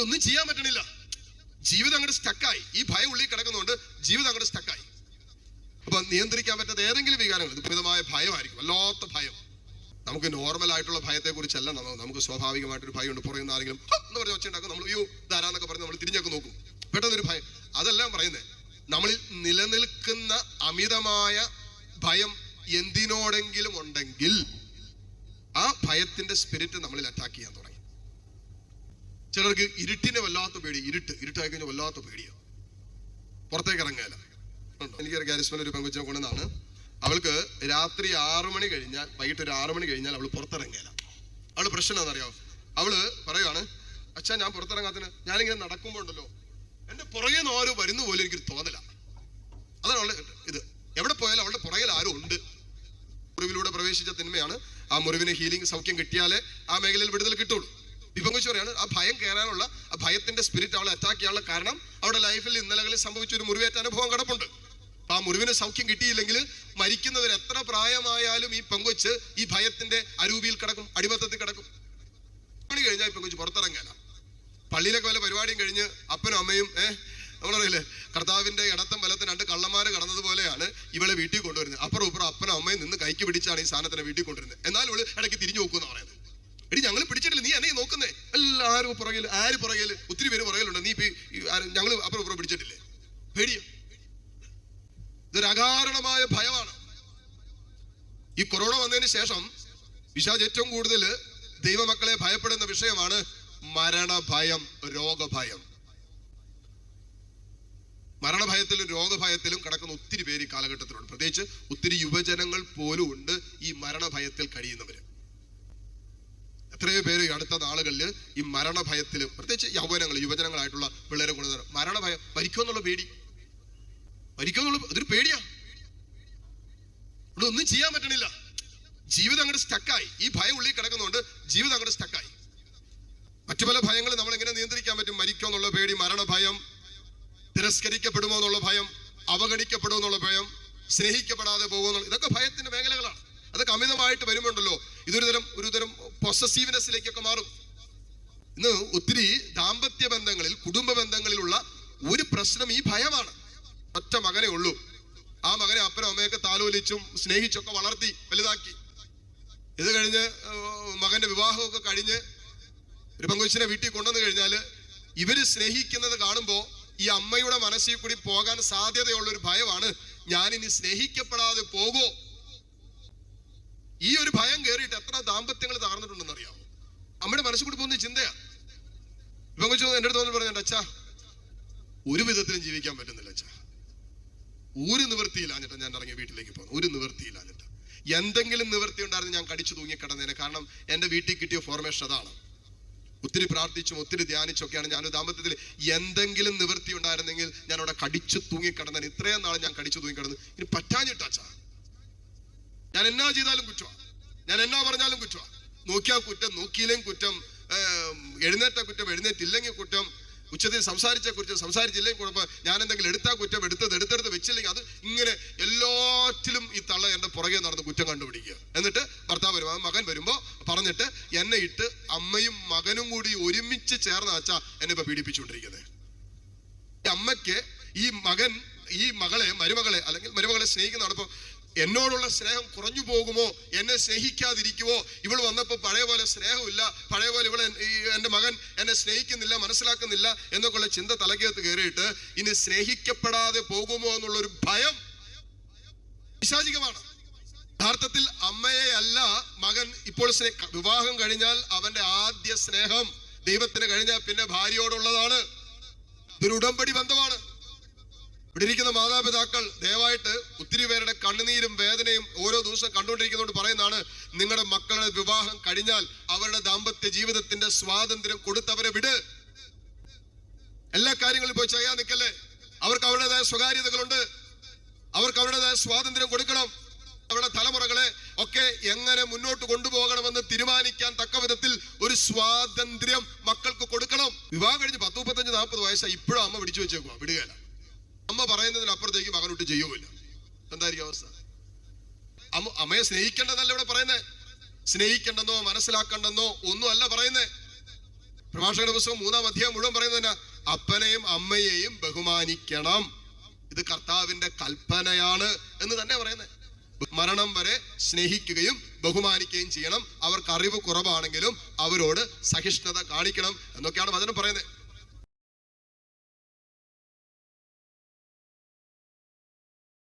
ഒന്നും ചെയ്യാൻ പറ്റണില്ല. ജീവിതം അങ്ങോട്ട് സ്റ്റക്കായി ഈ ഭയം ഉള്ളിൽ കിടക്കുന്നതുകൊണ്ട് ജീവിതം അങ്ങോട്ട് സ്റ്റക്കായി അപ്പൊ നിയന്ത്രിക്കാൻ പറ്റാത്ത ഏതെങ്കിലും വികാരങ്ങൾ വിപരീതമായ ഭയമായിരിക്കും. വല്ലാത്ത ഭയം. നമുക്ക് നോർമൽ ആയിട്ടുള്ള ഭയത്തെ കുറിച്ചല്ല നമുക്ക് സ്വാഭാവികമായിട്ടൊരു ഭയമുണ്ട്. പുറയുന്ന ആരെങ്കിലും എന്ന് പറഞ്ഞ ഒച്ചുണ്ടാക്കും നമ്മൾ അയ്യോ ധാരാന്നൊക്കെ പറഞ്ഞ് നമ്മൾ തിരിഞ്ഞൊക്കെ നോക്കും. പെട്ടെന്നൊരു ഭയം. അതെല്ലാം പറയുന്നത് നമ്മളിൽ നിലനിൽക്കുന്ന അമിതമായ ഭയം എന്തിനോടെങ്കിലും ഉണ്ടെങ്കിൽ ആ ഭയത്തിന്റെ സ്പിരിറ്റ് നമ്മളിൽ അറ്റാക്ക് ചെയ്യാൻ തുടങ്ങി. ചിലർക്ക് ഇരുട്ടിനെ വല്ലാത്ത പേടി ഇരുട്ട് ഇരുട്ടായി കഴിഞ്ഞാൽ വല്ലാത്ത പേടിയാണ് പുറത്തേക്ക് ഇറങ്ങാല എനിക്കൊരു കാരിസ്മൽ ഒരു പെങ്കൊച്ചിനെ കൊണ്ടുവന്നാണ്. അവൾക്ക് രാത്രി ആറു മണി കഴിഞ്ഞാൽ വൈകിട്ട് ഒരു ആറു മണി കഴിഞ്ഞാൽ അവൾ പുറത്തിറങ്ങിയല്ല അവൾ പ്രശ്നം എന്താണെന്നറിയാമോ അവൾ പറയുവാണ് അച്ഛാ ഞാൻ പുറത്തിറങ്ങാത്തിന് ഞാനിങ്ങനെ നടക്കുമ്പോൾ ഉണ്ടല്ലോ എന്റെ പുറകെ നിന്ന് ആരോ വരുന്ന പോലെ എനിക്കൊരു തോന്നല. അതാണ് അവളുടെ ഇത്. എവിടെ പോയാലും അവളുടെ പുറകിൽ ആരും ഉണ്ട്. മുറിവിലൂടെ പ്രവേശിച്ച തിന്മയാണ് ആ മുറിവിന് ഹീലിംഗ് സൗഖ്യം കിട്ടിയാലേ ആ മേഖലയിൽ വിടുതൽ കിട്ടുള്ളൂ. പറയാണ് ആ ഭയം കയറാനുള്ള ആ ഭയത്തിന്റെ സ്പിരിറ്റ് അവളെ അറ്റാക്ക് ചെയ്യാനുള്ള കാരണം അവളുടെ ലൈഫിൽ ഇന്നലകളിൽ സംഭവിച്ച ഒരു മുറിവേറ്റ അനുഭവം കിടപ്പുണ്ട്. ആ മുറിവിന് സൗഖ്യം കിട്ടിയില്ലെങ്കിൽ മരിക്കുന്നവർ എത്ര പ്രായമായാലും ഈ പെങ്കൊച്ച് ഈ ഭയത്തിന്റെ അരൂപിയിൽ കിടക്കും അടിമത്തത്തിൽ കിടക്കും. മണി കഴിഞ്ഞാൽ ഈ പെങ്കൊച്ച് പുറത്തിറങ്ങാല. പള്ളിയിലൊക്കെ വല്ല പരിപാടിയും കഴിഞ്ഞ് അപ്പനും അമ്മയും ഏഹ് നമ്മളറിയില്ലേ കർത്താവിന്റെ ഇടത്തം വലത്തും രണ്ട് കള്ളന്മാര് കടന്നതുപോലെയാണ് ഇവളെ വീട്ടിൽ കൊണ്ടുവരുന്നത്. അപ്പുറം ഇപ്പുറം അപ്പനും അമ്മയും നിന്ന് കൈക്ക് പിടിച്ചാണ് ഈ സാധനത്തിനെ വീട്ടിൽ കൊണ്ടുവരുന്നത്. എന്നാൽ ഇടയ്ക്ക് തിരിഞ്ഞു നോക്കുമെന്ന് പറയുന്നത്. എടി ഞങ്ങൾ പിടിച്ചിട്ടില്ല. നീ എന്നെ നോക്കുന്നേ. എല്ലാവരും പുറകിൽ ആര് പുറകിൽ ഒത്തിരി പേര് പുറകിലുണ്ട്. നീ ഞങ്ങൾ അപ്പുറം ഇപ്പുറം പിടിച്ചിട്ടില്ലേ? പേടിയോ? ഇതൊരു അകാരണമായ ഭയമാണ്. ഈ കൊറോണ വന്നതിന് ശേഷം വിശാജ് ഏറ്റവും കൂടുതൽ ദൈവമക്കളെ ഭയപ്പെടുന്ന വിഷയമാണ് മരണഭയം രോഗഭയം. മരണഭയത്തിലും രോഗഭയത്തിലും കിടക്കുന്ന ഒത്തിരി പേര് ഈ കാലഘട്ടത്തിലുണ്ട്. പ്രത്യേകിച്ച് ഒത്തിരി യുവജനങ്ങൾ പോലും ഉണ്ട് ഈ മരണഭയത്തിൽ കഴിയുന്നവര്. എത്രയോ പേര് അടുത്ത നാളുകളിൽ ഈ മരണഭയത്തിൽ പ്രത്യേകിച്ച് യൗവനങ്ങൾ യുവജനങ്ങളായിട്ടുള്ള പിള്ളേരെ കൊണ്ടുവരുന്നത് മരണഭയം മരിക്കുമെന്നുള്ള പേടി. മരിക്കുമെന്നുള്ള അതൊരു പേടിയാ. ഇവിടെ ഒന്നും ചെയ്യാൻ പറ്റണില്ല. ജീവിതം അങ്ങോട്ട് സ്റ്റക്കായി ഈ ഭയം ഉള്ളിൽ കിടക്കുന്നതുകൊണ്ട് ജീവിതം അങ്ങോട്ട് സ്റ്റക്കായി മറ്റു പല ഭയങ്ങൾ നമ്മൾ എങ്ങനെ നിയന്ത്രിക്കാൻ പറ്റും? മരിക്കോ എന്നുള്ള പേടി മരണഭയം തിരസ്കരിക്കപ്പെടുമോ എന്നുള്ള ഭയം അവഗണിക്കപ്പെടുമോ എന്നുള്ള ഭയം സ്നേഹിക്കപ്പെടാതെ പോകുമെന്നുള്ള ഇതൊക്കെ ഭയത്തിന്റെ മേഖലകളാണ്. അതൊക്കെ അമിതമായിട്ട് വരുമ്പോണ്ടല്ലോ ഇതൊരു തരം ഒരു തരം പൊസസീവ്നെസ്സിലേക്കൊക്കെ മാറും. ഇന്ന് ഒത്തിരി ദാമ്പത്യ ബന്ധങ്ങളിൽ കുടുംബ ബന്ധങ്ങളിലുള്ള ഒരു പ്രശ്നം ഈ ഭയമാണ്. ഒറ്റ മകനെ ഉള്ളൂ. ആ മകനെ അപ്പനും അമ്മയൊക്കെ താലോലിച്ചും സ്നേഹിച്ചൊക്കെ വളർത്തി വലുതാക്കി. ഇത് കഴിഞ്ഞ് മകന്റെ വിവാഹമൊക്കെ കഴിഞ്ഞ് ഒരു പെങ്കൊച്ചിനെ വീട്ടിൽ കൊണ്ടുവന്നു കഴിഞ്ഞാൽ ഇവർ സ്നേഹിക്കുന്നത് കാണുമ്പോൾ ഈ അമ്മയുടെ മനസ്സിൽ കൂടി പോകാൻ സാധ്യതയുള്ള ഒരു ഭയമാണ് ഞാനിനി സ്നേഹിക്കപ്പെടാതെ പോകോ. ഈ ഒരു ഭയം കയറിയിട്ട് എത്ര ദാമ്പത്യങ്ങൾ താർന്നിട്ടുണ്ടെന്ന് അറിയാമോ അമ്മയുടെ മനസ്സിൽ കൂടി പോകുന്ന ചിന്തയാ. ഇപ്പൊ എന്റെ അടുത്ത് പറഞ്ഞു അച്ഛാ ഒരു വിധത്തിലും ജീവിക്കാൻ പറ്റുന്നില്ല അച്ഛാ. ഒരു നിവൃത്തിയില്ലാഞ്ഞിട്ട് ഞാൻ ഇറങ്ങി വീട്ടിലേക്ക് പോകുന്നു. ഒരു നിവൃത്തിയില്ലാഞ്ഞിട്ട്. എന്തെങ്കിലും നിവൃത്തി ഉണ്ടായിരുന്നു ഞാൻ കടിച്ചു തൂങ്ങിക്കിടന്നേനെ കാരണം എന്റെ വീട്ടിൽ കിട്ടിയ ഫോർമേഷൻ അതാണ്. ഒത്തിരി പ്രാർത്ഥിച്ചും ഒത്തിരി ധ്യാനിച്ചൊക്കെയാണ് ഞാൻ ദാമ്പത്യത്തിൽ എന്തെങ്കിലും നിവൃത്തി ഉണ്ടായിരുന്നെങ്കിൽ ഞാൻ അവിടെ കടിച്ചു തൂങ്ങിക്കിടന്നേനെ ഇത്രയും നാൾ ഞാൻ കടിച്ചു തൂങ്ങിക്കിടന്നു ഇനി പറ്റാഞ്ഞിട്ടാച്ചാ ഞാൻ എന്നാ ചെയ്താലും കുറ്റമാ ഞാൻ എന്നാ പറഞ്ഞാലും കുറ്റമാ നോക്കിയാൽ കുറ്റം നോക്കിയില്ലെങ്കിൽ കുറ്റം എഴുന്നേറ്റ കുറ്റം എഴുന്നേറ്റില്ലെങ്കിൽ കുറ്റം ഉച്ചത്തിൽ സംസാരിച്ച കുറ്റം സംസാരിച്ചില്ലെങ്കിൽ കുഴപ്പം. ഞാൻ എന്തെങ്കിലും എടുത്താൽ കുറ്റം എടുത്തത് എടുത്തെടുത്ത് വെച്ചില്ലെങ്കിൽ അത് ഇങ്ങനെ എല്ലാറ്റിലും ഈ തള്ള എന്റെ പുറകെ നടന്ന് കുറ്റം കണ്ടുപിടിക്കുക. എന്നിട്ട് ഭർത്താവ് വരുമ്പോൾ മകൻ വരുമ്പോ പറഞ്ഞിട്ട് എന്നെ ഇട്ട് അമ്മയും മകനും കൂടി ഒരുമിച്ച് ചേർന്ന് അച്ഛാ എന്നെ ഇപ്പൊ പീഡിപ്പിച്ചുകൊണ്ടിരിക്കുന്നത് അമ്മയ്ക്ക് ഈ മകൻ ഈ മകളെ മരുമകളെ അല്ലെങ്കിൽ മരുമകളെ സ്നേഹിക്കുന്നതോടൊപ്പം എന്നോടുള്ള സ്നേഹം കുറഞ്ഞു പോകുമോ? എന്നെ സ്നേഹിക്കാതിരിക്കുമോ? ഇവൾ വന്നപ്പോൾ പഴയ പോലെ സ്നേഹമില്ല. പഴയ പോലെ ഇവളെ എന്റെ മകൻ എന്നെ സ്നേഹിക്കുന്നില്ല മനസ്സിലാക്കുന്നില്ല എന്നൊക്കെയുള്ള ചിന്ത തലകേത്ത് കയറിയിട്ട് ഇനി സ്നേഹിക്കപ്പെടാതെ പോകുമോ എന്നുള്ളൊരു ഭയം വിശാചികമാണ് യഥാർത്ഥത്തിൽ അമ്മയെ അല്ല മകൻ ഇപ്പോൾ വിവാഹം കഴിഞ്ഞാൽ അവന്റെ ആദ്യ സ്നേഹം ദൈവത്തിന് കഴിഞ്ഞാൽ പിന്നെ ഭാര്യയോടുള്ളതാണ്. ഇതൊരു ഉടമ്പടി ബന്ധമാണ്. ഇവിടെ ഇരിക്കുന്ന മാതാപിതാക്കൾ ദയവായിട്ട് ഒത്തിരി പേരുടെ കണ്ണുനീരും വേദനയും ഓരോ ദിവസം കണ്ടുകൊണ്ടിരിക്കുന്നതുകൊണ്ട് പറയുന്നതാണ് നിങ്ങളുടെ മക്കളുടെ വിവാഹം കഴിഞ്ഞാൽ അവരുടെ ദാമ്പത്യ ജീവിതത്തിന്റെ സ്വാതന്ത്ര്യം കൊടുത്തവരെ വിട്. എല്ലാ കാര്യങ്ങളും പോയി ചെയ്യാൻ നിൽക്കല്ലേ? അവർക്ക് അവരുടേതായ സ്വകാര്യതകളുണ്ട്. അവർക്ക് അവരുടേതായ സ്വാതന്ത്ര്യം കൊടുക്കണം. അവരുടെ തലമുറകളെ ഒക്കെ എങ്ങനെ മുന്നോട്ട് കൊണ്ടുപോകണമെന്ന് തീരുമാനിക്കാൻ തക്ക വിധത്തിൽ ഒരു സ്വാതന്ത്ര്യം മക്കൾക്ക് കൊടുക്കണം. വിവാഹം കഴിഞ്ഞ് പത്ത് മുപ്പത്തഞ്ച് നാൽപ്പത് വയസ്സായി ഇപ്പോഴും അമ്മ പിടിച്ചു വെച്ചേക്കുക വിടുകയില്ല. അമ്മ പറയുന്നതിനപ്പുറത്തേക്ക് മകനൊട്ട് ചെയ്യുമില്ല എന്തായിരിക്കും അവസ്ഥ? അമ്മ അമ്മയെ സ്നേഹിക്കേണ്ടതല്ല ഇവിടെ പറയുന്നത് സ്നേഹിക്കേണ്ടെന്നോ മനസ്സിലാക്കണ്ടെന്നോ ഒന്നും അല്ല പറയുന്നേ. പ്രഭാഷകന്റെ പുസ്തകം മൂന്നാം അധ്യായം മുഴുവൻ പറയുന്നത് അപ്പനെയും അമ്മയെയും ബഹുമാനിക്കണം. ഇത് കർത്താവിന്റെ കൽപ്പനയാണ് എന്ന് തന്നെ പറയുന്നത് മരണം വരെ സ്നേഹിക്കുകയും ബഹുമാനിക്കുകയും ചെയ്യണം. അവർക്ക് അറിവ് കുറവാണെങ്കിലും അവരോട് സഹിഷ്ണുത കാണിക്കണം എന്നൊക്കെയാണ് വചനം പറയുന്നത്.